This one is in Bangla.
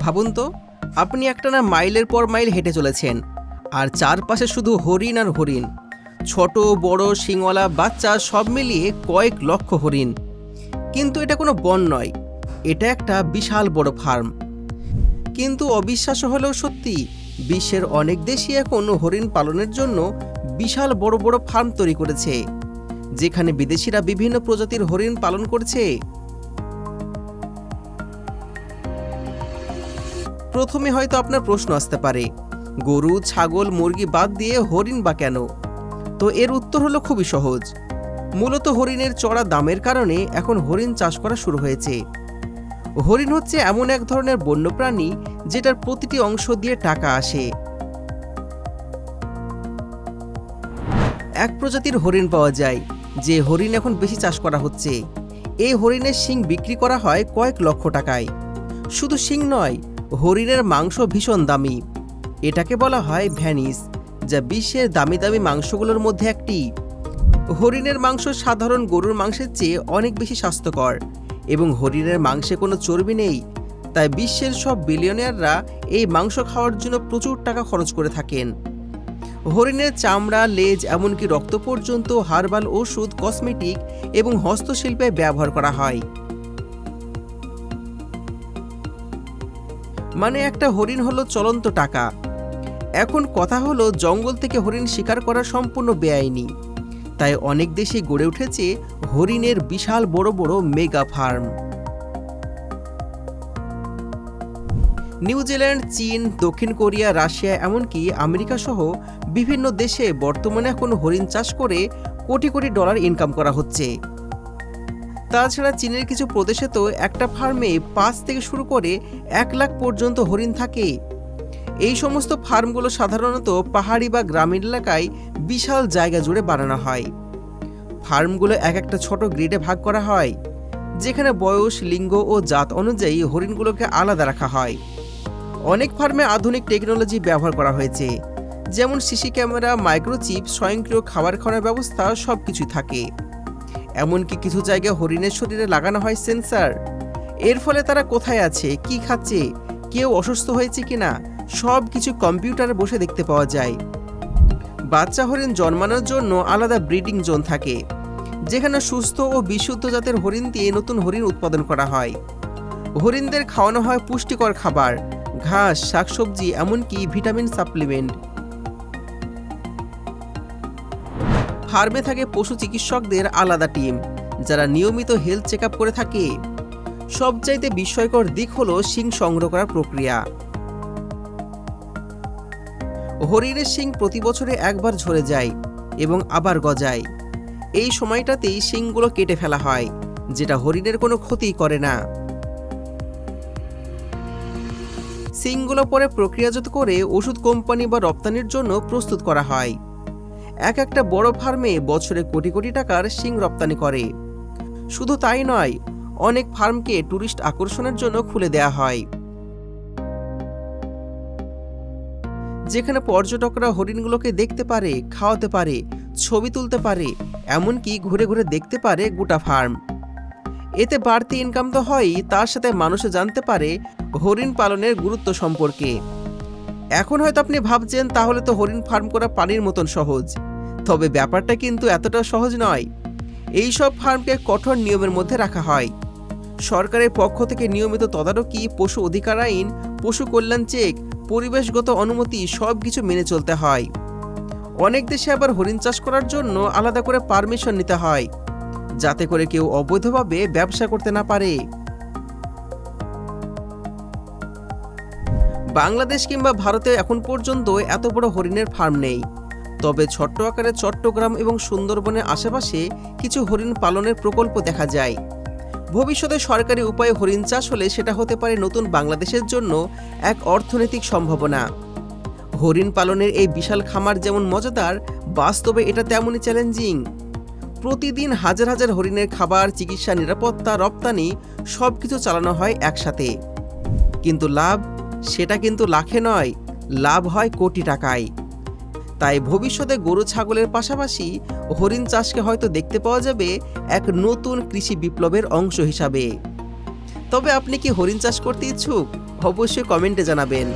ভাবুন তো, আপনি একটানা মাইলের পর মাইল হেঁটে চলেছেন, আর চারপাশে শুধু হরিণ আর হরিণ। ছোট, বড় শিংওয়ালা বাচ্চা সব মিলিয়ে কয়েক লক্ষ হরিণ। কিন্তু এটা কোনো বন নয়, এটা একটা বিশাল বড় ফার্ম কিন্তু অবিশ্বাস্য হলেও সত্যি, বিশ্বের অনেক দেশই এখন হরিণ পালনের জন্য বিশাল বড় বড় ফার্ম তৈরি করেছে। যেখানে বিদেশিরা বিভিন্ন প্রজাতির হরিণ পালন করছে প্রথমে হয়তো আপনার প্রশ্ন আসতে পারে, গরু, ছাগল, মুরগি বাদ দিয়ে হরিণ বা কেন? তো এর উত্তর হলো খুবই সহজ। মূলত হরিণের চড়া দামের কারণে এখন হরিণ চাষ করা শুরু হয়েছে। হরিণ হচ্ছে এমন এক ধরনের বন্যপ্রাণী যেটার প্রতিটি অংশ দিয়ে টাকা আসে। এক প্রজাতির হরিণ পাওয়া যায়, যে হরিণ এখন বেশি চাষ করা হচ্ছে। এই হরিণের শিং বিক্রি করা হয় কয়েক লক্ষ টাকায়। শুধু শিং নয় হরিণের মাংস ভীষণ দামি। এটাকে বলা হয় ভ্যানিস, যা বিশ্বের দামি দামি মাংসগুলোর মধ্যে একটি। হরিণের মাংস সাধারণ গরুর মাংসের চেয়ে অনেক বেশি স্বাস্থ্যকর এবং হরিণের মাংসে কোনো চর্বি নেই, তাই বিশ্বের সব বিলিয়নিয়াররা এই মাংস খাওয়ার জন্য প্রচুর টাকা খরচ করে থাকেন। হরিণের চামড়া, লেজ, এমনকি রক্ত পর্যন্ত হার্বাল ওষুধ, কসমেটিক এবং হস্তশিল্পে ব্যবহার করা হয়। মানে একটা হরিণ হলো চলন্ত টাকা। এখন কথা হলো জঙ্গল থেকে হরিণ শিকার করা সম্পূর্ণ বেআইনি। তাই অনেক দেশে গড়ে উঠেছে হরিণের বিশাল বড় বড় মেগা ফার্ম। নিউজিল্যান্ড চীন, দক্ষিণ কোরিয়া, রাশিয়া, এমনকি আমেরিকা সহ বিভিন্ন দেশে বর্তমানে এখন হরিণ চাষ করে কোটি কোটি ডলার ইনকাম করা হচ্ছে। তাছাড়া চীনের কিছু প্রদেশে তো একটা ফার্মে পাঁচ থেকে শুরু করে এক লাখ পর্যন্ত হরিণ থাকে। এই সমস্ত ফার্মগুলো সাধারণত পাহাড়ি বা গ্রামীণ এলাকায় বিশাল জায়গা জুড়ে বানানো হয়। ফার্মগুলো এক একটা ছোট গ্রিডে ভাগ করা হয়, যেখানে বয়স, লিঙ্গ ও জাত অনুযায়ী হরিণগুলোকে আলাদা রাখা হয়। অনেক ফার্মে আধুনিক টেকনোলজি ব্যবহার করা হয়েছে, যেমন সিসি ক্যামেরা, মাইক্রোচিপ, স্বয়ংক্রিয় খাবার খাওয়ানোর ব্যবস্থা সব কিছুই থাকে। এমনকি কিছু জায়গায় হরিণের শরীরে লাগানো হয় সেন্সার। এর ফলে তারা কোথায় আছে, কি খাচ্ছে, কেউ অসুস্থ হয়েছে কিনা, সব কিছু কম্পিউটারে বসে দেখতে পাওয়া যায়। বাচ্চা হরিণ জন্মানোর জন্য আলাদা ব্রিডিং জোন থাকে, যেখানে সুস্থ ও বিশুদ্ধ জাতের হরিণ দিয়ে নতুন হরিণ উৎপাদন করা হয়। হরিণদের খাওয়ানো হয় পুষ্টিকর খাবার, ঘাস, শাকসবজি, এমনকি ভিটামিন সাপ্লিমেন্ট। ফার্মে থাকে পশু চিকিৎসকদের আলাদা টিম, যারা নিয়মিত হেলথ চেক করে থাকে। সবচাইতে বিস্ময়কর দিক হলো শিং সংগ্রহ করার প্রক্রিয়া। হরিণের শিং প্রতি বছরে একবার ঝরে যায় এবং আবার গজায়। এই সময়টাতেই শিংগুলো কেটে ফেলা হয়, যেটা হরিণের কোনো ক্ষতি করে না। শিংগুলো পরে প্রক্রিয়াজাত করে ওষুধ কোম্পানি বা রপ্তানির জন্য প্রস্তুত করা হয়। এক একটা বড় ফার্মে বছরে কোটি কোটি টাকার শিং রপ্তানি করে। শুধু তাই নয়, অনেক ফার্মকে ট্যুরিস্ট আকর্ষণের জন্য খুলে দেয়া হয়। যেখানে পর্যটকরা হরিণগুলোকে দেখতে পারে, খাওয়াতে পারে, ছবি তুলতে পারে, এমনকি ঘুরে ঘুরে দেখতে পারে গোটা ফার্ম। এতে বাড়তি ইনকাম তো হয়ই তার সাথে মানুষও জানতে পারে হরিণ পালনের গুরুত্ব সম্পর্কে। এখন হয়তো আপনি ভাবছেন, তাহলে তো হরিণ ফার্ম করা পানির মতন সহজ। তবে ব্যাপারটা কিন্তু এতটা সহজ নয়। এই সব ফার্মকে কঠোর নিয়মের মধ্যে রাখা হয়। সরকারের পক্ষ থেকে নিয়মিত তদারকি, পশু অধিকার আইন, পশু কল্যাণ চেক, পরিবেশগত অনুমতি সব কিছু মেনে চলতে হয়। অনেক দেশে আবার হরিণ চাষ করার জন্য আলাদা করে পারমিশন নিতে হয়, যাতে করে কেউ অবৈধভাবে ব্যবসা করতে না পারে। বাংলাদেশ কিংবা ভারতে এখন পর্যন্ত এত বড় হরিণের ফার্ম নেই। তবে ছোট্ট আকারে চট্টগ্রাম এবং সুন্দরবনের আশেপাশে কিছু হরিণ পালনের প্রকল্প দেখা যায়। ভবিষ্যতে সরকারি উপায়ে হরিণ চাষ হলে সেটা হতে পারে নতুন বাংলাদেশের জন্য এক অর্থনৈতিক সম্ভাবনা। হরিণ পালনের এই বিশাল খামার যেমন মজাদার, বাস্তবে এটা তেমনই চ্যালেঞ্জিং। প্রতিদিন হাজার হাজার হরিণের খাবার, চিকিৎসা, নিরাপত্তা, রপ্তানি সব কিছু চালানো হয় একসাথে। কিন্তু লাভ? সেটা কিন্তু লাখে নয়, লাভ হয় কোটি টাকায়। তাই ভবিষ্যতে গরু ছাগলের পাশাপাশি হরিণ চাষকে হয়তো দেখতে পাওয়া যাবে এক নতুন কৃষি বিপ্লবের অংশ হিসাবে। তবে আপনি কি হরিণ চাষ করতে ইচ্ছুক? অবশ্যই কমেন্টে জানাবেন।